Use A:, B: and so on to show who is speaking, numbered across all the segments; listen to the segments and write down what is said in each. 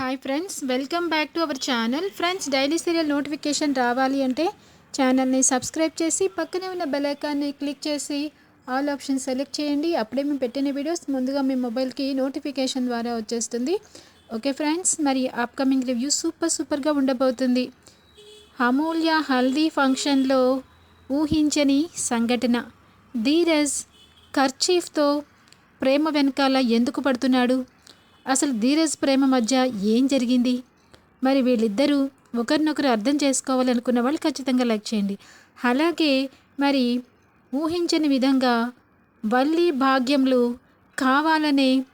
A: Hi friends welcome back to our channel friends daily serial notification రావాలి అంటే ఛానల్ని subscribe చేసి పక్కనే ఉన్న బెల్ ఐకాన్ని క్లిక్ చేసి ఆల్ ఆప్షన్ సెలెక్ట్ చేయండి. అప్పుడే మేము పెట్టిన వీడియోస్ ముందుగా మీ మొబైల్కి నోటిఫికేషన్ ద్వారా వచ్చేస్తుంది. ఓకే ఫ్రెండ్స్ మరి అప్కమింగ్ రివ్యూ సూపర్ సూపర్గా ఉండబోతుంది. అమూల్య హల్దీ ఫంక్షన్లో ఊహించని సంఘటన. ధీరజ్ కర్చీఫ్తో ప్రేమ వెనకాల ఎందుకు పడుతున్నాడు? అసలు ధీరజ్ ప్రేమ మధ్య ఏం జరిగింది? మరి వీళ్ళిద్దరూ ఒకరినొకరు అర్థం చేసుకోవాలనుకున్న వాళ్ళు ఖచ్చితంగా లైక్ చేయండి. అలాగే మరి ఊహించని విధంగా వల్లి భాగ్యములు కావాలనే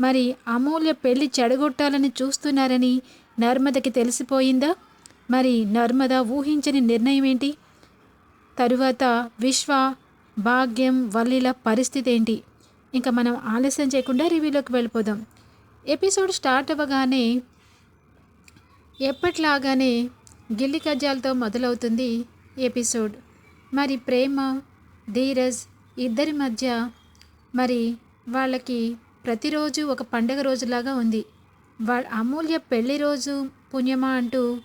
A: మరి అమూల్య పెళ్ళి చెడగొట్టాలని చూస్తున్నారని నర్మదకి తెలిసిపోయిందా? మరి నర్మద ఊహించని నిర్ణయం ఏంటి? తరువాత విశ్వ భాగ్యం వల్లిల పరిస్థితి ఏంటి? ఇంకా మనం ఆలస్యం చేయకుండా రివ్యూలోకి వెళ్ళిపోదాం. ఎపిసోడ్ స్టార్ట్ అవ్వగానే ఎప్పట్లాగానే గిల్లి కజ్జాలతో మొదలవుతుంది ఎపిసోడ్. మరి ప్రేమ ధీరజ్ ఇద్దరి మధ్య మరి వాళ్ళకి ప్రతిరోజు ఒక పండగ రోజులాగా ఉంది. వాళ్ళ అమూల్య పెళ్ళి రోజు పుణ్యమా అంటూ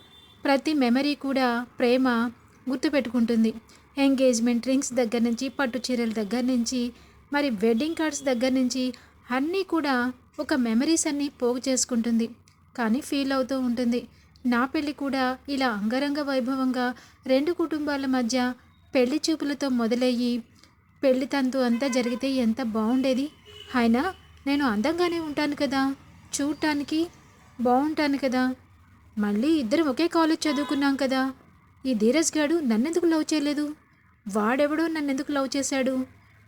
A: ప్రతి మెమరీ కూడా ప్రేమ గుర్తుపెట్టుకుంటుంది. ఎంగేజ్మెంట్ రింగ్స్ దగ్గర నుంచి పట్టు చీరల దగ్గర నుంచి మరి వెడ్డింగ్ కార్డ్స్ దగ్గర నుంచి అన్నీ కూడా ఒక మెమరీస్ అన్నీ పోగు చేసుకుంటుంది. కానీ ఫీల్ అవుతూ ఉంటుంది. నా పెళ్ళి కూడా ఇలా అంగరంగ వైభవంగా రెండు కుటుంబాల మధ్య పెళ్ళి చూపులతో మొదలయ్యి పెళ్ళి తంతు అంతా జరిగితే ఎంత బాగుండేది. అయినా నేను అందంగానే ఉంటాను కదా. చూడటానికి బాగుంటాను కదా. మళ్ళీ ఇద్దరం ఒకే కాలేజ్ చదువుకున్నాం కదా. ఈ ధీరజ్ గాడు నన్నెందుకు లవ్ చేయలేదు? వాడెవడో నన్నెందుకు లవ్ చేశాడు?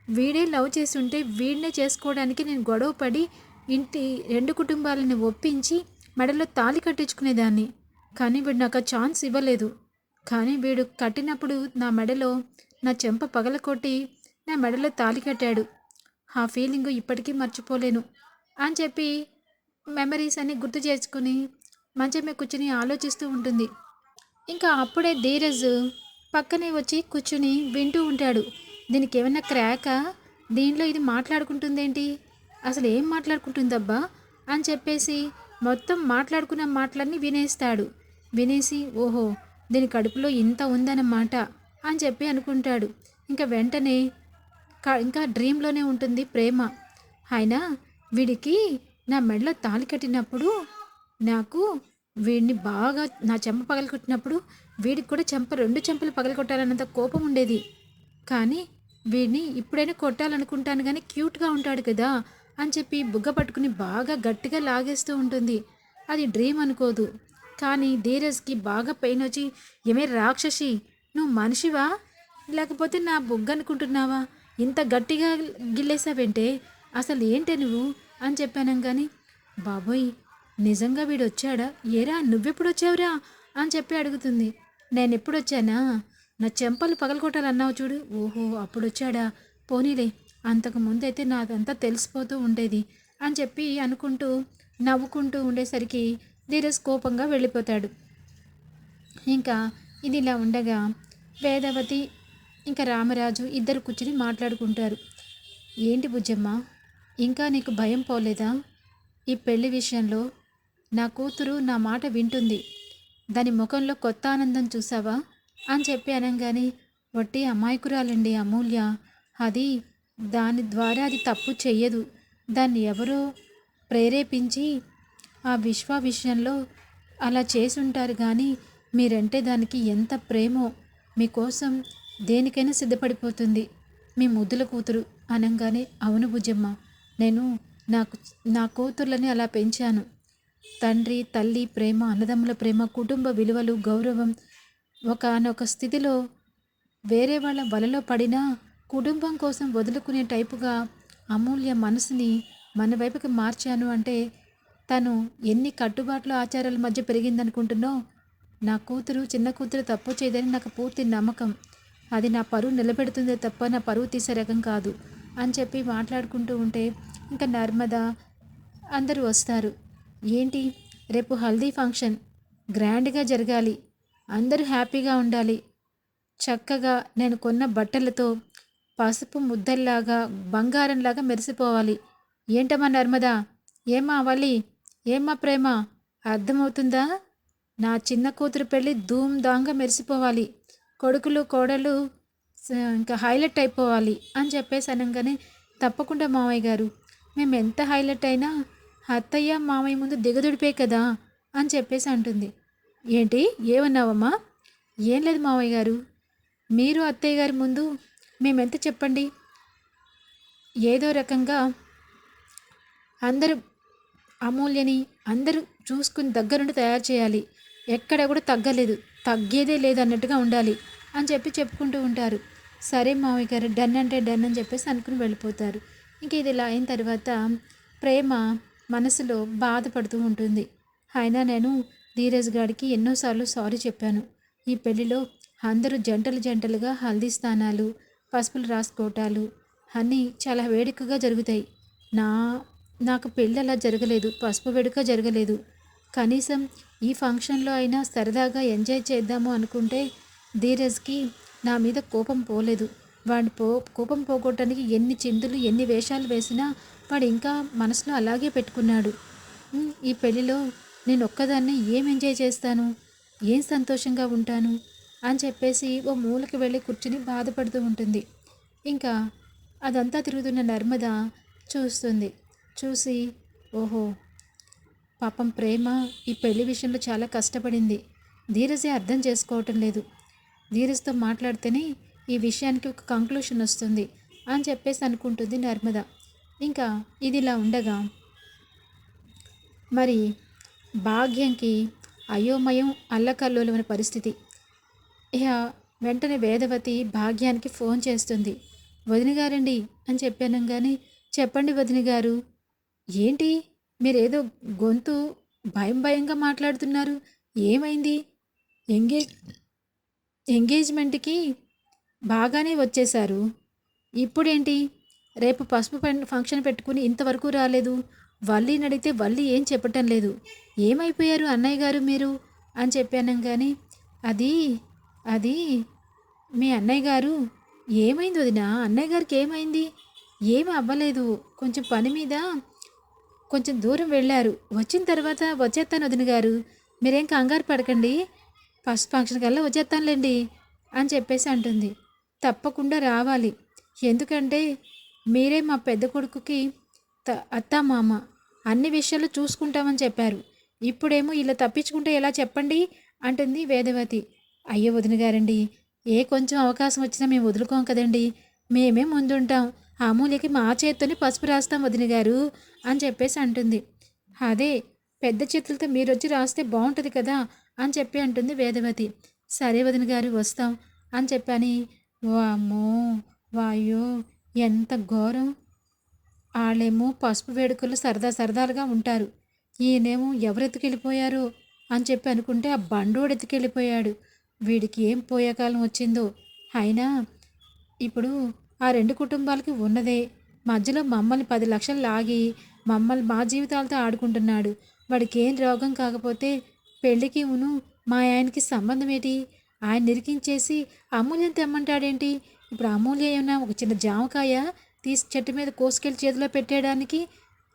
A: వీడే లవ్ చేసి ఉంటే వీడినే చేసుకోవడానికి నేను గొడవ పడి ఇంటి రెండు కుటుంబాలని ఒప్పించి మెడలో తాళి కట్టించుకునేదాన్ని. కానీ వీడు నాకు ఆ ఛాన్స్ ఇవ్వలేదు. కానీ వీడు కట్టినప్పుడు నా మెడలో నా చెంప పగలకొట్టి నా మెడలో తాళి కట్టాడు. ఆ ఫీలింగ్ ఇప్పటికీ మర్చిపోలేను అని చెప్పి మెమరీస్ అన్ని గుర్తు చేసుకుని మంచమే కూర్చుని ఆలోచిస్తూ ఉంటుంది. ఇంకా అప్పుడే ధీరజ్ పక్కనే వచ్చి కూర్చుని వింటూ ఉంటాడు. దీనికి ఏమైనా క్రాకా? దీనిలో ఇది మాట్లాడుకుంటుందేంటి? అసలు ఏం మాట్లాడుకుంటుందబ్బా? అని చెప్పేసి మొత్తం మాట్లాడుకున్న మాటలన్నీ వినేస్తాడు. వినేసి ఓహో దీని కడుపులో ఇంత ఉందన్నమాట అని చెప్పి అనుకుంటాడు. ఇంకా వెంటనే ఇంకా డ్రీమ్లోనే ఉంటుంది ప్రేమ. అయినా వీడికి నా మెడలో తాళి కట్టినప్పుడు నాకు వీడిని బాగా నా చెంప పగలగొట్టినప్పుడు వీడికి కూడా చెంప రెండు చెంపలు పగలగొట్టాలన్నంత కోపం ఉండేది. కానీ వీడిని ఇప్పుడైనా కొట్టాలనుకుంటాను కానీ క్యూట్గా ఉంటాడు కదా. అని చెప్పి బుగ్గ పట్టుకుని బాగా గట్టిగా లాగేస్తూ ఉంటుంది. అది డ్రీమ్ అనుకోదు. కానీ ధీరజ్కి బాగా పెయిన్ వచ్చి ఏమే రాక్షసి నువ్వు మనిషివా? లేకపోతే నా బుగ్గ అనుకుంటున్నావా? ఇంత గట్టిగా గిల్లేసావంటే? అసలు ఏంటే నువ్వు? అని చెప్పాను కానీ బాబోయ్ నిజంగా వీడు వచ్చాడా ఏరా నువ్వెప్పుడు వచ్చావురా అని చెప్పి అడుగుతుంది. నేను ఎప్పుడు వచ్చానా నా చెంపలు పగలగొట్టాలన్నావు చూడు. ఓహో అప్పుడు వచ్చాడా పోనీలే. అంతకు ముందైతే నాదంతా తెలిసిపోతూ ఉండేది అని చెప్పి అనుకుంటూ నవ్వుకుంటూ ఉండేసరికి ధీరజ్ కోపంగా వెళ్ళిపోతాడు. ఇంకా ఇది ఇలా ఉండగా వేదవతి ఇంకా రామరాజు ఇద్దరు కూర్చుని మాట్లాడుకుంటారు. ఏంటి బుజ్జమ్మ ఇంకా నీకు భయం పోలేదా? ఈ పెళ్ళి విషయంలో నా కూతురు నా మాట వింటుంది. దాని ముఖంలో కొత్త ఆనందం చూసావా అని చెప్పి అనగానే వట్టి అమాయకురాలండి అమూల్య. అది దాని ద్వారా అది తప్పు చెయ్యదు. దాన్ని ఎవరో ప్రేరేపించి ఆ విశ్వ విషయంలో అలా చేసుంటారు కానీ మీరంటే దానికి ఎంత ప్రేమో మీకోసం దేనికైనా సిద్ధపడిపోతుంది. మీ ముద్దుల కూతురు అనగానే అవును భుజమ్మ నేను నాకు నా కూతుర్లని అలా పెంచాను. తండ్రి తల్లి ప్రేమ అన్నదమ్ముల ప్రేమ కుటుంబ విలువలు గౌరవం ఒకనొక స్థితిలో వేరే వాళ్ళ వలలో పడినా కుటుంబం కోసం వదులుకునే టైపుగా అమూల్య మనసుని మన వైపుకి మార్చాను అంటే తను ఎన్ని కట్టుబాట్లు ఆచారాల మధ్య పెరిగిందనుకుంటున్నో నా కూతురు చిన్న కూతురు తప్పు చేయదని నాకు పూర్తి నమ్మకం. అది నా పరువు నిలబెడుతుందే తప్ప నా పరువు తీసే రకం కాదు అని చెప్పి మాట్లాడుకుంటూ ఉంటే ఇంకా నర్మద అందరూ వస్తారు. ఏంటి? రేపు హల్దీ ఫంక్షన్. గ్రాండ్గా జరగాలి. అందరూ హ్యాపీగా ఉండాలి. చక్కగా నేను కొన్న బట్టలతో పసుపు ముద్దల్లాగా బంగారంలాగా మెరిసిపోవాలి. ఏంటమ్మా నర్మదా? ఏమా వల్లి? ఏమ్మా ప్రేమ? అర్థమవుతుందా? నా చిన్న కూతురు పెళ్ళి ధూమ్ధాంగా మెరిసిపోవాలి. కొడుకులు కోడలు ఇంకా హైలైట్ అయిపోవాలి అని చెప్పేసి అనగానే తప్పకుండా మామయ్య గారు మేము ఎంత హైలైట్ అయినా అత్తయ్య మామయ్య ముందు దిగదుడిపే కదా అని చెప్పేసి అంటుంది. ఏంటి? ఏమన్నావమ్మా? ఏం లేదు మామయ్య గారు. మీరు అత్తయ్య గారి ముందు మేమెంత చెప్పండి? ఏదో రకంగా అందరూ అమూల్యని అందరూ చూసుకుని దగ్గరుండి తయారు చేయాలి. ఎక్కడ కూడా తగ్గలేదు. తగ్గేదే లేదన్నట్టుగా ఉండాలి అని చెప్పి చెప్పుకుంటూ ఉంటారు. సరే మామయ్య గారు డన్ అంటే డన్ అని చెప్పేసి అనుకుని వెళ్ళిపోతారు. ఇంక ఇది ఇలా అయిన తర్వాత ప్రేమ మనసులో బాధపడుతూ ఉంటుంది. అయినా నేను ధీరజ్ గారికి ఎన్నోసార్లు సారీ చెప్పాను. ఈ పెళ్ళిలో అందరూ జంటలు జంటలుగా హల్దీ స్థానాలు పసుపులు రాసుకోవటాలు అన్నీ చాలా వేడుకగా జరుగుతాయి. నా నాకు పెళ్ళి అలా జరగలేదు పసుపు వేడుక జరగలేదు. కనీసం ఈ ఫంక్షన్లో అయినా సరదాగా ఎంజాయ్ చేద్దాము అనుకుంటే ధీరజ్కి నా మీద కోపం పోలేదు. వాడి పో కోపం పోగొట్టడానికి ఎన్ని చిందులు ఎన్ని వేషాలు వేసినా వాడు ఇంకా మనసులో అలాగే పెట్టుకున్నాడు. ఈ పెళ్ళిలో నేను ఒక్కదాన్ని ఏం ఎంజాయ్ చేస్తాను? ఏం సంతోషంగా ఉంటాను? అని చెప్పేసి ఓ మూలకి వెళ్ళి కూర్చుని బాధపడుతూ ఉంటుంది. ఇంకా అదంతా తిరుగుతున్న నర్మద చూస్తుంది. చూసి ఓహో పాపం ప్రేమ ఈ పెళ్ళి విషయంలో చాలా కష్టపడింది. ధీరజే అర్థం చేసుకోవటం లేదు. ధీరజ్తో మాట్లాడితేనే ఈ విషయానికి ఒక కంక్లూషన్ వస్తుంది అని చెప్పేసి అనుకుంటుంది నర్మద. ఇంకా ఇది ఇలా ఉండగా మరి భాగ్యంకి అయోమయం అల్లకల్లోలమైన పరిస్థితి. ఇక వెంటనే వేదవతి భాగ్యానికి ఫోన్ చేస్తుంది. వదిన గారండి అని చెప్పాను కానీ చెప్పండి వదిన గారు. ఏంటి? మీరేదో గొంతు భయం భయంగా మాట్లాడుతున్నారు. ఏమైంది? ఎంగేజ్ ఎంగేజ్మెంట్కి బాగానే వచ్చేశారు. ఇప్పుడేంటి? రేపు పసుపు ఫంక్షన్ పెట్టుకుని ఇంతవరకు రాలేదు. వల్లి అడిగితే వల్లి ఏం చెప్పటం లేదు. ఏమైపోయారు అన్నయ్య గారు మీరు? అని చెప్పాను కానీ అది అది మీ అన్నయ్య గారు ఏమైంది వదిన? అన్నయ్య గారికి ఏమైంది? ఏమి అవ్వలేదు. కొంచెం పని మీద కొంచెం దూరం వెళ్ళారు. వచ్చిన తర్వాత వచ్చేస్తాను వదిన గారు. మీరేం కంగారు పడకండి. ఫస్ట్ ఫంక్షన్ కల్లా వచ్చేస్తానులేండి అని చెప్పేసి అంటుంది. తప్పకుండా రావాలి. ఎందుకంటే మీరే మా పెద్ద కొడుకుకి త అత్త మామ అన్ని విషయాలు చూసుకుంటామని చెప్పారు. ఇప్పుడేమో ఇలా తప్పించుకుంటే ఎలా చెప్పండి? అంటుంది వేదవతి. అయ్యో వదిన గారండి ఏ కొంచెం అవకాశం వచ్చినా మేము వదులుకోం కదండి. మేమే ముందుంటాం. అమూల్యకి మా చేత్తోనే పసుపు రాస్తాం వదిన గారు అని చెప్పేసి అంటుంది. అదే పెద్ద చేతులతో మీరు వచ్చి రాస్తే బాగుంటుంది కదా అని చెప్పి అంటుంది వేదవతి. సరే వదిన గారు వస్తాం అని చెప్పని వామ్మో వాయో ఎంత ఘోరం. వాళ్ళేమో పసుపు వేడుకలు సరదా సరదాలుగా ఉంటారు. ఈయనేమో ఎవరు ఎత్తుకెళ్ళిపోయారు అని చెప్పి అనుకుంటే ఆ బండోడు ఎత్తుకెళ్ళిపోయాడు వీడికి ఏం పోయేకాలం వచ్చిందో. అయినా ఇప్పుడు ఆ రెండు కుటుంబాలకి ఉన్నదే. మధ్యలో మమ్మల్ని పది లక్షలు లాగి మమ్మల్ని మా జీవితాలతో ఆడుకుంటున్నాడు. వాడికి ఏం రోగం కాకపోతే పెళ్ళికి ఉను మా ఆయనకి సంబంధం ఏంటి? ఆయన నిరికించేసి అమూల్యం తెమ్మంటాడేంటి? ఇప్పుడు అమూల్య ఏమన్నా ఒక చిన్న జామకాయ తీసి చెట్టు మీద కోసుకెళ్ళి చేతిలో పెట్టేయడానికి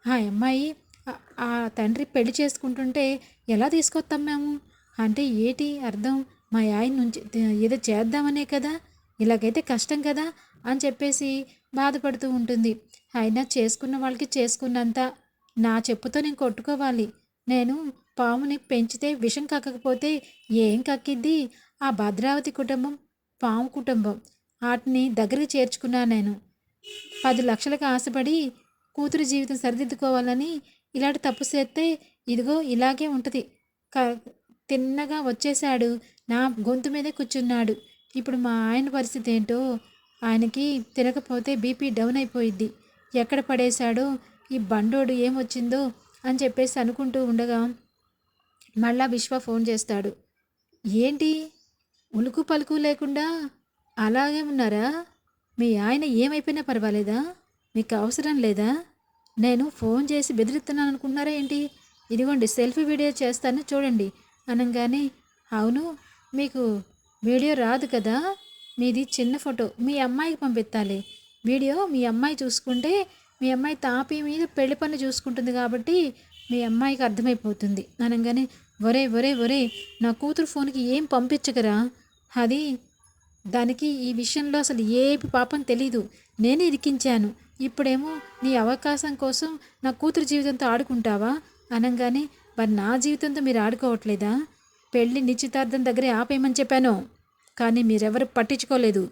A: ఆ అమ్మాయి ఆ- ఆ తండ్రి పెళ్ళి చేసుకుంటుంటే ఎలా తీసుకొస్తాం మేము? అంటే ఏటి అర్థం? మా ఆయన నుంచి ఏదో చేద్దామనే కదా ఇలాగైతే కష్టం కదా అని చెప్పేసి బాధపడుతూ ఉంటుంది. అయినా చేసుకున్న వాళ్ళకి చేసుకున్నంత నా చెప్పుతో నేను కొట్టుకోవాలి. నేను పాముని పెంచితే విషం కక్కకపోతే ఏం కక్కిద్ది? ఆ భద్రావతి కుటుంబం పాము కుటుంబం. వాటిని దగ్గరికి చేర్చుకున్నాను నేను. పది లక్షలకు ఆశపడి కూతురు జీవితం సరిదిద్దుకోవాలని ఇలాంటి తప్పు చేస్తే ఇదిగో ఇలాగే ఉంటుంది. క తిన్నగా వచ్చేశాడు. నా గొంతు మీదే కూర్చున్నాడు. ఇప్పుడు మా ఆయన పరిస్థితి ఏంటో ఆయనకి తినకపోతే బీపీ డౌన్ అయిపోయిద్ది. ఎక్కడ పడేశాడో ఈ బండోడు ఏమొచ్చిందో అని చెప్పేసి అనుకుంటూ ఉండగా మళ్ళా విశ్వ ఫోన్ చేస్తాడు. ఏంటి? ఉలుకు పలుకు లేకుండా అలాగే ఉన్నారా? మీ ఆయన ఏమైపోయినా పర్వాలేదా? మీకు అవసరం లేదా? నేను ఫోన్ చేసి బెదిరిస్తున్నాను అనుకున్నారా ఏంటి? ఇదిగోండి సెల్ఫీ వీడియో చేస్తాను చూడండి. అనగానే అవును మీకు వీడియో రాదు కదా? మీది చిన్న ఫోటో మీ అమ్మాయికి పంపించాలి వీడియో మీ అమ్మాయి చూసుకుంటే మీ అమ్మాయి తాపి మీద పెళ్ళి పని చూసుకుంటుంది కాబట్టి మీ అమ్మాయికి అర్థమైపోతుంది. అనగానే ఒరే ఒరే ఒరే నా కూతురు ఫోన్కి ఏం పంపించగరా అది దానికి ఈ విషయంలో అసలు ఏ పాపం తెలీదు. నేనే ఇరికించాను. ఇప్పుడేమో నీ అవకాశం కోసం నా కూతురు జీవితంతో ఆడుకుంటావా? అనగానే మరి నా జీవితంతో మీరు ఆడుకోవట్లేదా? పెళ్ళి నిశ్చితార్థం దగ్గరే ఆపేయమని చెప్పాను. కానీ మీరెవరు పట్టించుకోలేదు.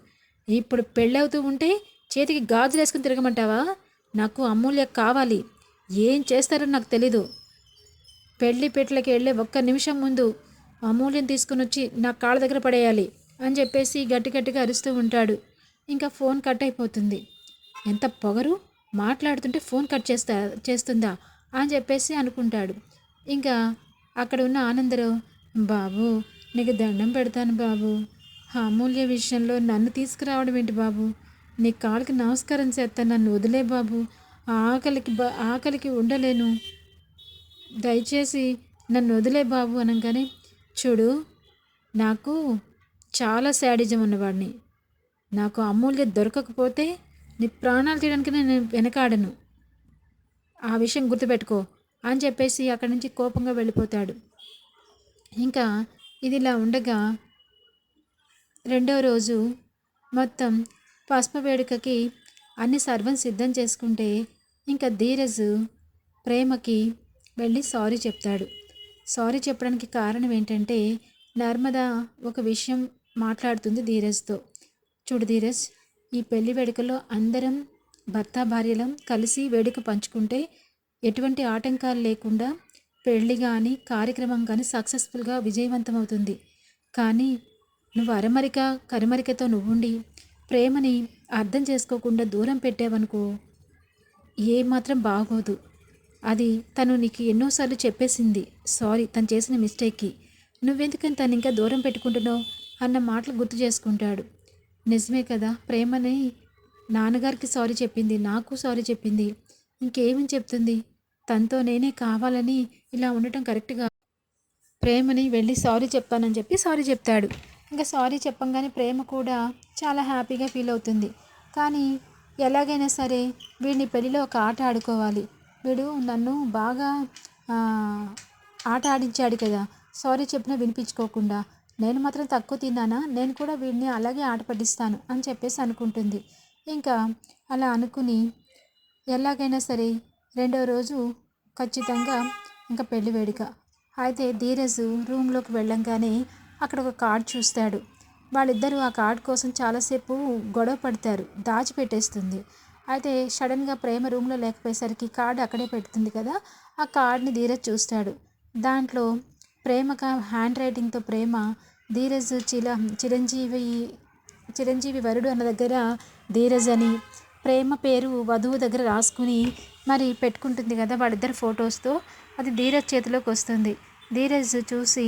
A: ఇప్పుడు పెళ్ళవుతూ ఉంటే చేతికి గాజులు వేసుకుని తిరగమంటావా? నాకు అమూల్య కావాలి. ఏం చేస్తారో నాకు తెలీదు. పెళ్ళి పెట్లకి వెళ్ళే ఒక్క నిమిషం ముందు అమూల్యం తీసుకుని వచ్చి నా కాళ్ళ దగ్గర పడేయాలి అని చెప్పేసి గట్టి గట్టిగా అరుస్తూ ఉంటాడు. ఇంకా ఫోన్ కట్ అయిపోతుంది. ఎంత పొగరు? మాట్లాడుతుంటే ఫోన్ కట్ చేస్తా చేస్తుందా? అని చెప్పేసి అనుకుంటాడు. ఇంకా అక్కడ ఉన్న ఆనందరావు బాబు నీకు దండం పెడతాను బాబు. అమూల్య విషయంలో నన్ను తీసుకురావడం ఏంటి బాబు? నీ కాళ్ళకి నమస్కారం చేస్తాను నన్ను వదిలే బాబు. ఆకలికి బా ఆకలికి ఉండలేను. దయచేసి నన్ను వదిలే బాబు అనగానే చూడు నాకు చాలా శాడిజం ఉన్నవాడిని. నాకు అమూల్య దొరకకపోతే నీ ప్రాణాలు తీయడానికి నేను వెనకాడను. ఆ విషయం గుర్తుపెట్టుకో. అని చెప్పేసి అక్కడి నుంచి కోపంగా వెళ్ళిపోతాడు. ఇంకా ఇది ఇలా ఉండగా రెండో రోజు మొత్తం పసుపు వేడుకకి అన్ని సర్వం సిద్ధం చేసుకుంటే ఇంకా ధీరజ్ ప్రేమకి వెళ్ళి సారీ చెప్తాడు. సారీ చెప్పడానికి కారణం ఏంటంటే నర్మద ఒక విషయం మాట్లాడుతుంది ధీరజ్తో. చూడు ధీరజ్ ఈ పెళ్ళి వేడుకలో అందరం భర్త భార్యలం కలిసి వేడుక పంచుకుంటే ఎటువంటి ఆటంకాలు లేకుండా పెళ్ళి కానీ కార్యక్రమం కానీ సక్సెస్ఫుల్గా విజయవంతమవుతుంది. కానీ నువ్వు అరమరిక కరిమరికతో నువ్వుండి ప్రేమని అర్థం చేసుకోకుండా దూరం పెట్టావనుకో ఏమాత్రం బాగోదు. అది తను నీకు ఎన్నోసార్లు చెప్పేసింది. సారీ తను చేసిన మిస్టేక్కి. నువ్వెందుకని తను ఇంకా దూరం పెట్టుకుంటున్నావు? అన్న మాటలు గుర్తు చేసుకుంటాడు. నిజమే కదా ప్రేమని నాన్నగారికి సారీ చెప్పింది నాకు సారీ చెప్పింది. ఇంకేమి చెప్తుంది? తనతో నేనే కావాలని ఇలా ఉండటం కరెక్ట్గా ప్రేమని వెళ్ళి సారీ చెప్తానని చెప్పి సారీ చెప్తాడు. ఇంకా సారీ చెప్పంగానే ప్రేమ కూడా చాలా హ్యాపీగా ఫీల్ అవుతుంది. కానీ ఎలాగైనా సరే వీడిని పెళ్ళిలో ఒక ఆట ఆడుకోవాలి. వీడు నన్ను బాగా ఆట ఆడించాడు కదా. సారీ చెప్పినా వినిపించుకోకుండా. నేను మాత్రం తక్కువ తిన్నానా? నేను కూడా వీడిని అలాగే ఆట పట్టిస్తాను అని చెప్పేసి అనుకుంటుంది. ఇంకా అలా అనుకుని ఎలాగైనా సరే రెండో రోజు ఖచ్చితంగా ఇంకా పెళ్ళి వేడుక. అయితే ధీరజ్ రూమ్లోకి వెళ్ళంగానే అక్కడ ఒక కార్డ్ చూస్తాడు. వాళ్ళిద్దరూ ఆ కార్డ్ కోసం చాలాసేపు గొడవ పడతారు దాచిపెట్టేస్తుంది. అయితే సడన్గా ప్రేమ రూమ్లో లేకపోయేసరికి కార్డు అక్కడే పెడుతుంది కదా ఆ కార్డ్ని ధీరజ్ చూస్తాడు. దాంట్లో ప్రేమక హ్యాండ్ రైటింగ్తో ప్రేమ ధీరజ్ చిల చిరంజీవి చిరంజీవి వరుడు అన్న దగ్గర ధీరజ్ అని ప్రేమ పేరు వధువు దగ్గర రాసుకుని మరి పెట్టుకుంటుంది కదా వాళ్ళిద్దరు ఫొటోస్తో. అది ధీరజ్ చేతిలోకి వస్తుంది. ధీరజ్ చూసి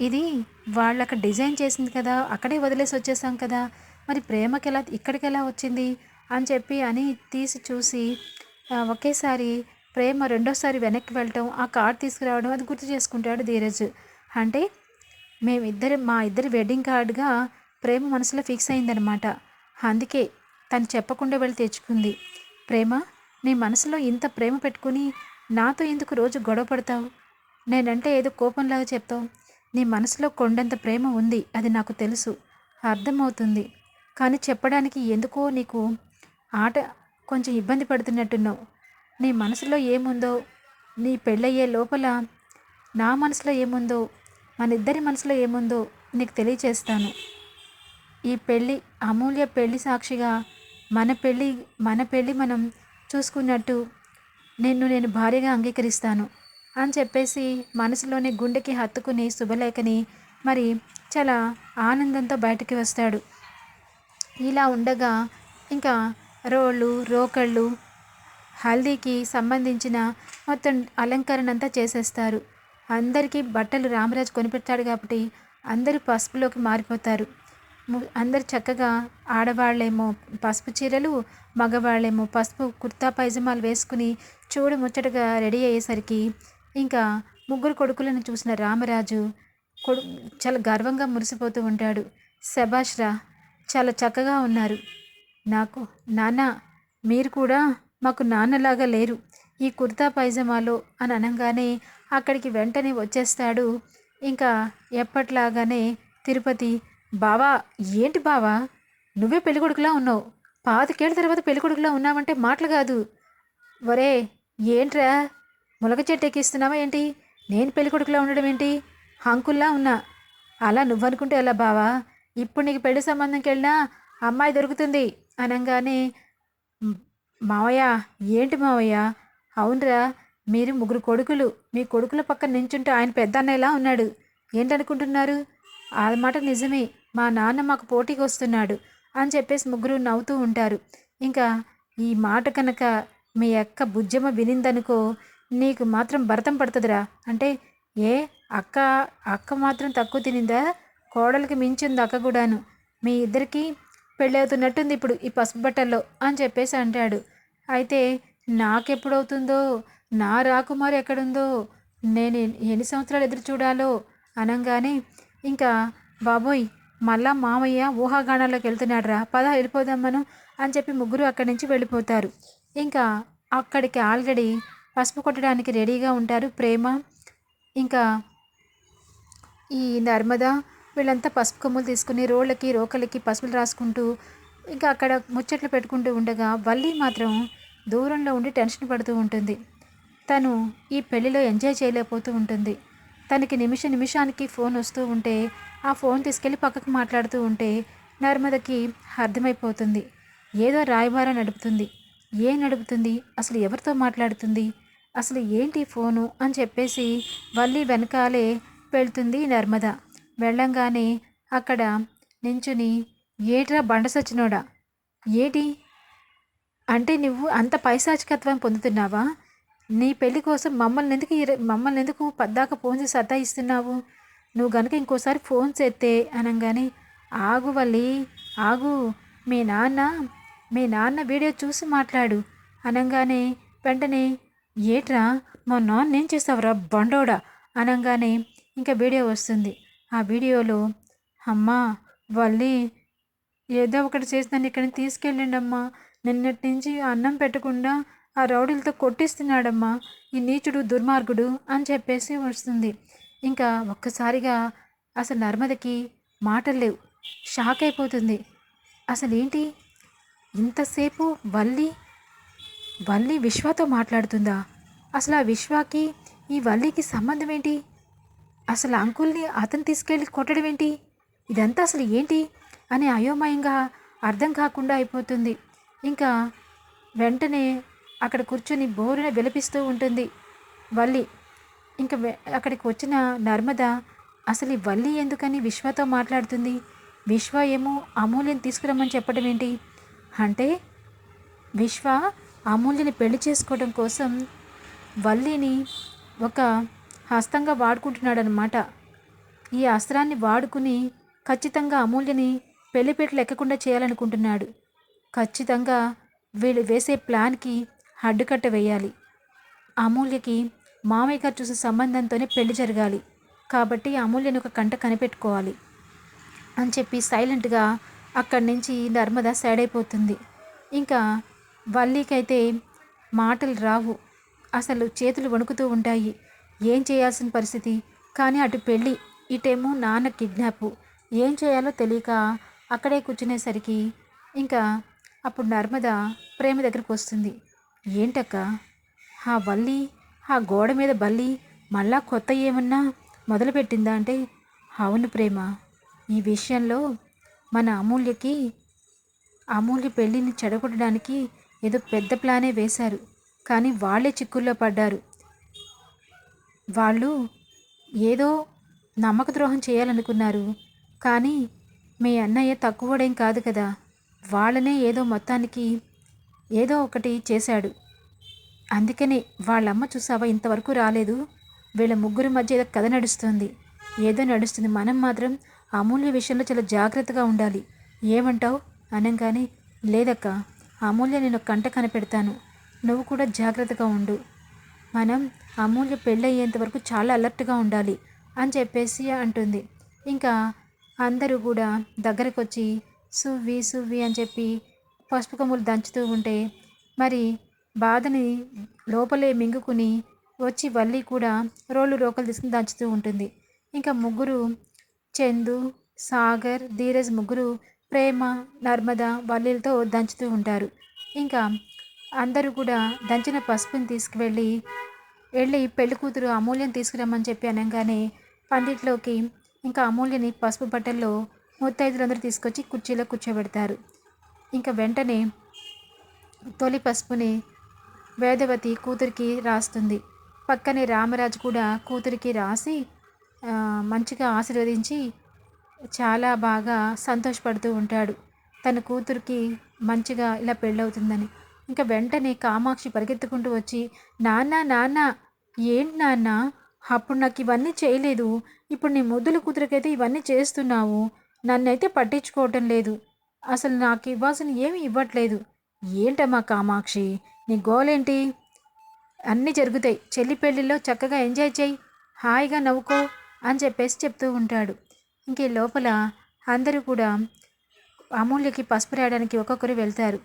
A: ఇది వాళ్ళకి డిజైన్ చేసింది కదా అక్కడే వదిలేసి వచ్చేసాం కదా మరి ప్రేమకి ఎలా ఇక్కడికి ఎలా వచ్చింది అని చెప్పి అని తీసి చూసి ఒకేసారి ప్రేమ రెండోసారి వెనక్కి వెళ్ళటం ఆ కార్డ్ తీసుకురావడం అది గుర్తు చేసుకుంటాడు ధీరజ్. అంటే మేమిద్దరి మా ఇద్దరి వెడ్డింగ్ కార్డుగా ప్రేమ మనసులో ఫిక్స్ అయిందనమాట. అందుకే తను చెప్పకుండా వెళ్ళి తెచ్చుకుంది. ప్రేమ నీ మనసులో ఇంత ప్రేమ పెట్టుకుని నాతో ఎందుకు రోజు గొడవ పడతావు? నేనంటే ఏదో కోపంలాగా చెప్తావు. నీ మనసులో కొండంత ప్రేమ ఉంది అది నాకు తెలుసు. అర్థమవుతుంది. కానీ చెప్పడానికి ఎందుకో నీకు ఆట కొంచెం ఇబ్బంది పడుతున్నట్టున్నావు. నీ మనసులో ఏముందో నీ పెళ్ళయ్యే లోపల నా మనసులో ఏముందో మన ఇద్దరి మనసులో ఏముందో నీకు తెలియచేస్తాను. ఈ పెళ్ళి అమూల్య పెళ్ళి సాక్షిగా మన పెళ్ళి మన పెళ్ళి మనం చూసుకున్నట్టు నిన్ను నేను భార్యగా అంగీకరిస్తాను అని చెప్పేసి మనసులోనే గుండెకి హత్తుకుని శుభలేఖని మరి చాలా ఆనందంతో బయటికి వస్తాడు. ఇలా ఉండగా ఇంకా రోళ్ళు రోకళ్ళు హల్దీకి సంబంధించిన మొత్తం అలంకరణ అంతా చేసేస్తారు. అందరికీ బట్టలు రామరాజు కొనిపెట్టాడు కాబట్టి అందరూ పసుపులోకి మారిపోతారు. అందరు చక్కగా ఆడవాళ్ళేమో పసుపు చీరలు మగవాళ్ళేమో పసుపు కుర్తా పైజమాలు వేసుకుని చూడు ముచ్చటగా రెడీ అయ్యేసరికి ఇంకా ముగ్గురు కొడుకులను చూసిన రామరాజు కొడు చాలా గర్వంగా మురిసిపోతూ ఉంటాడు. శభాష్రా చాలా చక్కగా ఉన్నారు. నాకు నాన్న మీరు కూడా మాకు నాన్నలాగా లేరు. ఈ కుర్తా పైజమాలో అని అనగానే అక్కడికి వెంటనే వచ్చేస్తాడు. ఇంకా ఎప్పట్లాగానే తిరుపతి బావా ఏంటి బావా? నువ్వే పెళ్ళికొడుకులా ఉన్నావు. పాతికేళ్ళ తర్వాత పెళ్ళికొడుకులా ఉన్నావంటే మాటలు కాదు. ఒరే ఏంట్రా? ములగ చెట్టు ఎక్కిస్తున్నావా ఏంటి? నేను పెళ్ళికొడుకులా ఉండడం ఏంటి? హంకుల్లా ఉన్నా. అలా నువ్వనుకుంటే ఎలా బావా? ఇప్పుడు నీకు పెళ్ళి సంబంధంకి వెళ్ళినా అమ్మాయి దొరుకుతుంది అనగానే మావయ్య ఏంటి మావయ్య? అవునరా మీరు ముగ్గురు కొడుకులు. మీ కొడుకుల పక్కన నించుంటే ఆయన పెద్ద అన్నయ్యలా ఉన్నాడు. ఏంటనుకుంటున్నారు? ఆ మాట నిజమే. మా నాన్న మాకు పోటీకి వస్తున్నాడు అని చెప్పేసి ముగ్గురు నవ్వుతూ ఉంటారు. ఇంకా ఈ మాట కనుక మీ అక్క బుజ్జమ్మ వినిందనుకో నీకు మాత్రం భరతం పడుతుందిరా. అంటే ఏ అక్క అక్క మాత్రం తక్కువ తినిందా? కోడలికి మించింది అక్క కూడాను. మీ ఇద్దరికి పెళ్ళవుతున్నట్టుంది ఇప్పుడు ఈ పసుపు బట్టల్లో అని చెప్పేసి అంటాడు. అయితే నాకెప్పుడవుతుందో? నా రాకుమారి ఎక్కడుందో? నేను ఎన్ని సంవత్సరాలు ఎదురు చూడాలో? అనగానే ఇంకా బాబోయ్ మళ్ళా మామయ్య ఊహాగానాల్లోకి వెళ్తున్నాడురా పద వెళ్ళిపోదాం మనం అని చెప్పి ముగ్గురు అక్కడి నుంచి వెళ్ళిపోతారు. ఇంకా అక్కడికి ఆల్రెడీ పసుపు కొట్టడానికి రెడీగా ఉంటారు ప్రేమ. ఇంకా ఈ నర్మద వీళ్ళంతా పసుపు కొమ్ములు తీసుకుని రోళ్ళకి రోకలకి పసుపులు రాసుకుంటూ ఇంకా అక్కడ ముచ్చట్లు పెట్టుకుంటూ ఉండగా వల్లి మాత్రం దూరంలో ఉండి టెన్షన్ పడుతూ ఉంటుంది. తను ఈ పెళ్ళిలో ఎంజాయ్ చేయలేకపోతూ ఉంటుంది. తనకి నిమిష నిమిషానికి ఫోన్ వస్తూ ఉంటే ఆ ఫోన్ తీసుకెళ్ళి పక్కకు మాట్లాడుతూ ఉంటే నర్మదకి అర్థమైపోతుంది. ఏదో రాయబారం నడుపుతుంది. ఏ నడుపుతుంది? అసలు ఎవరితో మాట్లాడుతుంది? అసలు ఏంటి ఫోను? అని చెప్పేసి వల్లి వెనకాలే వెళ్తుంది నర్మద. వెళ్ళంగానే అక్కడ నించుని ఏట్రా బండసచ్చినోడా ఏటి? అంటే నువ్వు అంత పైశాచికత్వం పొందుతున్నావా? నీ పెళ్ళి కోసం మమ్మల్ని ఎందుకు మమ్మల్ని ఎందుకు పద్దాక ఫోన్ చేసి సతాయిస్తున్నావు నువ్వు గనుక ఇంకోసారి ఫోన్ చేస్తే అనగానే ఆగు వల్లి ఆగు మీ నాన్న మీ నాన్న వీడియో చూసి మాట్లాడు. అనగానే వెంటనే ఏట్రా మా నాన్న ఏం చేస్తావురా బండోడా? అనగానే ఇంకా వీడియో వస్తుంది. ఆ వీడియోలో అమ్మా వల్లి ఏదో ఒకటి చేసి నన్ను ఇక్కడ తీసుకెళ్ళండి అమ్మా నిన్నటి నుంచి అన్నం పెట్టకుండా ఆ రౌడీలతో కొట్టిస్తున్నాడమ్మా. ఈ నీచుడు దుర్మార్గుడు అని చెప్పేసి వస్తుంది. ఇంకా ఒక్కసారిగా అసలు నర్మదకి మాటలు లేవు. షాక్ అయిపోతుంది. అసలు ఏంటి ఇంతసేపు వల్లి వల్లి విశ్వతో మాట్లాడుతుందా? అసలు ఆ విశ్వాకి ఈ వల్లికి సంబంధం ఏంటి? అసలు అంకుల్ని అతను తీసుకెళ్ళి కొట్టడం ఏంటి? ఇదంతా అసలు ఏంటి? అని అయోమయంగా అర్థం కాకుండా అయిపోతుంది. ఇంకా వెంటనే అక్కడ కూర్చొని బోరున విలపిస్తూ ఉంటుంది. వల్లి ఇంకా అక్కడికి వచ్చిన నర్మద అసలు ఈ వల్లి ఎందుకని విశ్వతో మాట్లాడుతుంది? విశ్వ ఏమో అమూల్యని తీసుకురమ్మని చెప్పడం ఏంటి? అంటే విశ్వ అమూల్యని పెళ్ళి చేసుకోవడం కోసం వల్లిని ఒక హస్తంగా వాడుకుంటున్నాడనమాట ఈ అస్త్రాన్ని వాడుకుని ఖచ్చితంగా అమూల్యని పెళ్ళిపేట లెక్కకుండా చేయాలనుకుంటున్నాడు. ఖచ్చితంగా వీళ్ళు వేసే ప్లాన్కి అడ్డుకట్ట వేయాలి. అమూల్యకి మామయ్య గారు చూసే సంబంధంతోనే పెళ్ళి జరగాలి. కాబట్టి అమూల్యని ఒక కంట కనిపెట్టుకోవాలి అని చెప్పి సైలెంట్గా అక్కడి నుంచి నర్మద సైడ్ అయిపోతుంది. ఇంకా వల్లీకైతే మాటలు రావు. అసలు చేతులు వణుకుతూ ఉంటాయి. ఏం చేయాల్సిన పరిస్థితి? కానీ అటు పెళ్ళి ఇటేమో నాన్న కిడ్నాప్. ఏం చేయాలో తెలియక అక్కడే కూర్చునేసరికి ఇంకా అప్పుడు నర్మద ప్రేమ దగ్గరకు వస్తుంది. ఏంటక్క? ఆ వల్లి ఆ గోడ మీద బల్లి మళ్ళా కొత్త ఏమన్నా మొదలుపెట్టిందా అంటే అవును ప్రేమ. ఈ విషయంలో మన అమూల్యకి అమూల్య పెళ్ళిని చెడగొట్టడానికి ఏదో పెద్ద ప్లానే వేశారు. కానీ వాళ్ళే చిక్కుల్లో పడ్డారు. వాళ్ళు ఏదో నమ్మక ద్రోహం చేయాలనుకున్నారు. కానీ మీ అన్నయ్య తక్కువడేం కాదు కదా. వాళ్ళనే ఏదో మొత్తానికి ఏదో ఒకటి చేశాడు. అందుకనే వాళ్ళమ్మ చూసావా ఇంతవరకు రాలేదు. వీళ్ళ ముగ్గురి మధ్య ఏదో కథ నడుస్తుంది. ఏదో నడుస్తుంది. మనం మాత్రం అమూల్య విషయంలో చాలా జాగ్రత్తగా ఉండాలి. ఏమంటావు? అనగానే లేదక్క. అమూల్య నేను కంట కనిపెడతాను. నువ్వు కూడా జాగ్రత్తగా ఉండు. మనం అమూల్య పెళ్ళయ్యేంత వరకు చాలా అలర్ట్గా ఉండాలి అని చెప్పేసి అంటుంది. ఇంకా అందరూ కూడా దగ్గరకు వచ్చి సువ్వి సువ్వి అని చెప్పి పసుపు కొమ్ములు దంచుతూ ఉంటే మరి బాధని లోపలే మింగుకుని వచ్చి వల్లి కూడా రోళ్ళు రోకలు తీసుకుని దంచుతూ ఉంటుంది. ఇంకా ముగ్గురు చందు సాగర్ ధీరజ్ ముగ్గురు ప్రేమ నర్మద వల్లీలతో దంచుతూ ఉంటారు. ఇంకా అందరూ కూడా దంచిన పసుపుని తీసుకువెళ్ళి వెళ్ళి పెళ్ళి కూతురు అమూల్యం తీసుకురమ్మని చెప్పి అనగానే పందిట్లోకి ఇంకా అమూల్యని పసుపు బట్టల్లో ముత్తైదులందరూ తీసుకొచ్చి కుర్చీలో కూర్చోబెడతారు. ఇంకా వెంటనే తొలి పసుపుని వేదవతి కూతురికి రాస్తుంది. పక్కనే రామరాజు కూడా కూతురికి రాసి మంచిగా ఆశీర్వదించి చాలా బాగా సంతోషపడుతూ ఉంటాడు. తన కూతురికి మంచిగా ఇలా పెళ్ళవుతుందని. ఇంకా వెంటనే కామాక్షి పరిగెత్తుకుంటూ వచ్చి నాన్న నాన్న ఏంటి నాన్న? అప్పుడు నాకు ఇవన్నీ చేయలేదు. ఇప్పుడు నీ ముద్దుల కూతురికైతే ఇవన్నీ చేస్తున్నావు. నన్నైతే పట్టించుకోవటం లేదు. అసలు నాకు ఇవ్వాల్సిన ఏమి ఇవ్వట్లేదు. ఏంటమ్మా కామాక్షి? నీ గోలేంటి? అన్నీ జరుగుతాయి. చెల్లి పెళ్ళిలో చక్కగా ఎంజాయ్ చేయి. హాయిగా నవ్వుకో అని చెప్పేసి చెప్తూ ఉంటాడు. ఇంకే లోపల అందరూ కూడా అమూల్యకి పసుపు రాయడానికి ఒక్కొక్కరు వెళ్తారు.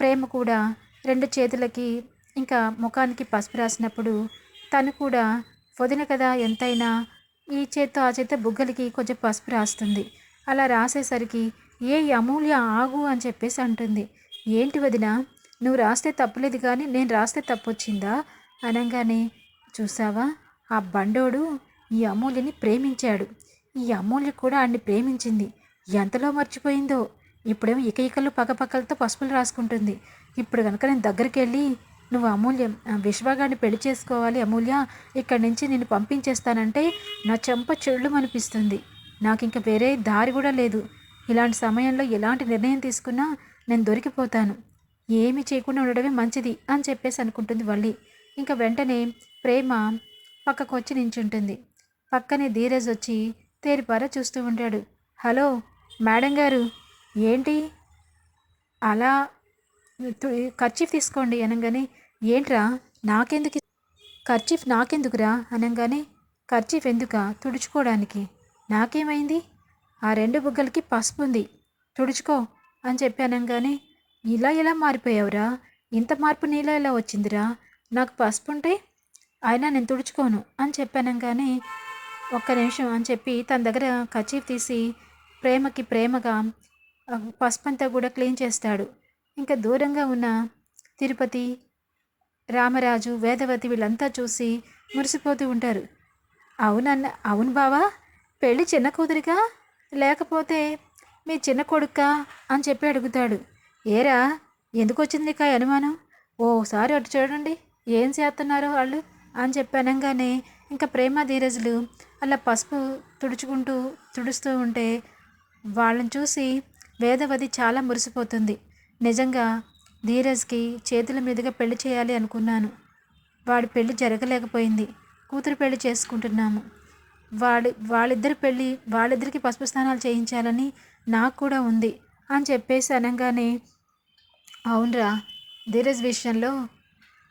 A: ప్రేమ కూడా రెండు చేతులకి ఇంకా ముఖానికి పసుపు రాసినప్పుడు తను కూడా వదిన కదా ఎంతైనా ఈ చేత్తో ఆ చేత బుగ్గలకి కొంచెం పసుపు రాస్తుంది. అలా రాసేసరికి ఏ అమూల్య ఆగు అని చెప్పేసి అంటుంది. ఏంటి వదిన నువ్వు రాస్తే తప్పులేదు కానీ నేను రాస్తే తప్పు వచ్చిందా అనగానే చూసావా? ఆ బండోడు ఈ అమూల్యని ప్రేమించాడు. ఈ అమూల్య కూడా ఆడిని ప్రేమించింది. ఎంతలో మర్చిపోయిందో. ఇప్పుడేమో ఇక ఇకలు పక్కపక్కలతో పసుపులు రాసుకుంటుంది. ఇప్పుడు కనుక నేను దగ్గరికి వెళ్ళి నువ్వు అమూల్యం విశ్వగాడిని పెళ్ళి చేసుకోవాలి అమూల్య ఇక్కడి నుంచి నేను పంపించేస్తానంటే నా చెంప చెళ్ళు అనిపిస్తుంది నాకు ఇంకా వేరే దారి కూడా లేదు. ఇలాంటి సమయంలో ఎలాంటి నిర్ణయం తీసుకున్నా నేను దొరికిపోతాను. ఏమి చేయకుండా ఉండడమే మంచిది అని చెప్పేసి అనుకుంటుంది వల్లి. ఇంకా వెంటనే ప్రేమ పక్కకు వచ్చి నించుంటుంది. పక్కనే ధీరజ్ వచ్చి తేరిపార చూస్తూ ఉంటాడు. హలో మేడం గారు ఏంటి? అలా ఖర్చీఫ్ తీసుకోండి అనగానే ఏంట్రా నాకెందుకు ఖర్చీఫ్ నాకెందుకురా అనగానే ఖర్చీఫ్ ఎందుక తుడుచుకోవడానికి? నాకేమైంది? ఆ రెండు బుగ్గలకి పసుపు ఉంది తుడుచుకో అని చెప్పి ఇలా ఇలా మారిపోయావురా? ఇంత మార్పు నీలో ఎలా వచ్చిందిరా? నాకు పసుపు ఉంటే అయినా నేను తుడుచుకోను అని చెప్పానంగానే ఒక్క నిమిషం అని చెప్పి తన దగ్గర కచీఫ్ తీసి ప్రేమకి ప్రేమగా పసుపు అంతా కూడా క్లీన్ చేస్తాడు. ఇంకా దూరంగా ఉన్న తిరుపతి రామరాజు వేదవతి వీళ్ళంతా చూసి మురిసిపోతూ ఉంటారు. అవునన్న అవును బావా పెళ్ళి చిన్న కూతురిగా లేకపోతే మీ చిన్న కొడుక్కా? అని చెప్పి అడుగుతాడు. ఏరా? ఎందుకు వచ్చింది నీకు అనుమానం? ఓసారి అటు చూడండి. ఏం చేస్తున్నారో వాళ్ళు? అని చెప్పి అనగానే ఇంకా ప్రేమ ధీరజులు అలా పసుపు తుడుచుకుంటూ తుడుస్తూ ఉంటే వాళ్ళని చూసి వేదవతి చాలా మురిసిపోతుంది. నిజంగా ధీరజ్కి చేతుల మీదుగా పెళ్ళి చేయాలి అనుకున్నాను. వాడి పెళ్ళి జరగలేకపోయింది. కూతురు పెళ్ళి చేసుకుంటున్నాము. వాడి వాళ్ళిద్దరి పెళ్ళి వాళ్ళిద్దరికి పసుపు స్నానాలు చేయించాలని నాకు కూడా ఉంది. అని చెప్పేసి అనగానే అవునరా ధీరజ్ విషయంలో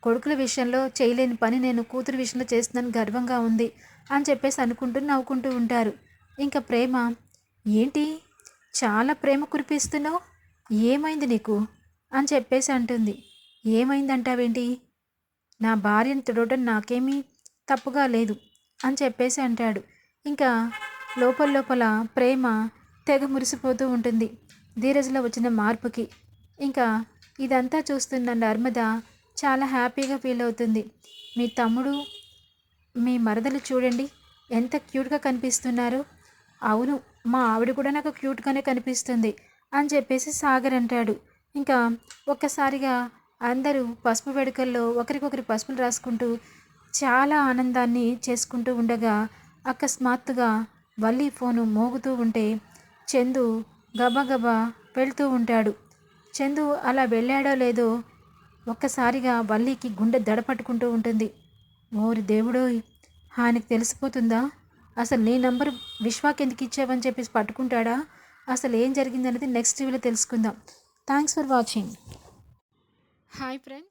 A: కొడుకుల విషయంలో చేయలేని పని నేను కూతురు విషయంలో చేస్తున్నాను గర్వంగా ఉంది అని చెప్పేసి అనుకుంటూ నవ్వుకుంటూ ఉంటారు. ఇంకా ప్రేమ ఏంటి చాలా ప్రేమ కురిపిస్తున్నావు? ఏమైంది నీకు? అని చెప్పేసి అంటుంది. ఏమైంది అంటావేంటి నా భార్యను తుడవడం నాకేమీ తప్పుగా లేదు అని చెప్పేసి అంటాడు. ఇంకా లోపల లోపల ప్రేమ తెగ మురిసిపోతూ ఉంటుంది. ధీరజ్లో వచ్చిన మార్పుకి. ఇంకా ఇదంతా చూస్తున్న నర్మద చాలా హ్యాపీగా ఫీల్ అవుతుంది. మీ తమ్ముడు మీ మరదలు చూడండి ఎంత క్యూట్గా కనిపిస్తున్నారు. అవును మా ఆవిడ కూడా నాకు క్యూట్గానే కనిపిస్తుంది అని చెప్పేసి సాగర్ అంటాడు. ఇంకా ఒక్కసారిగా అందరూ పసుపు వేడుకల్లో ఒకరికొకరి పసుపులు రాసుకుంటూ చాలా ఆనందాన్ని చేసుకుంటూ ఉండగా అకస్మాత్తుగా వల్లి ఫోను మోగుతూ ఉంటే చందు గబగబా వెళ్తూ ఉంటాడు. చందు అలా వెళ్ళాడో లేదో ఒక్కసారిగా బల్లీకి గుండె దడపట్టుకుంటూ ఉంటుంది. ఓరి దేవుడో ఆయనకు తెలిసిపోతుందా? అసలు నీ నంబర్ విశ్వాకి ఎందుకు ఇచ్చావని చెప్పేసి పట్టుకుంటాడా? అసలు ఏం జరిగిందనేది నెక్స్ట్ వీలో తెలుసుకుందాం. Thanks for watching.
B: Hi friends.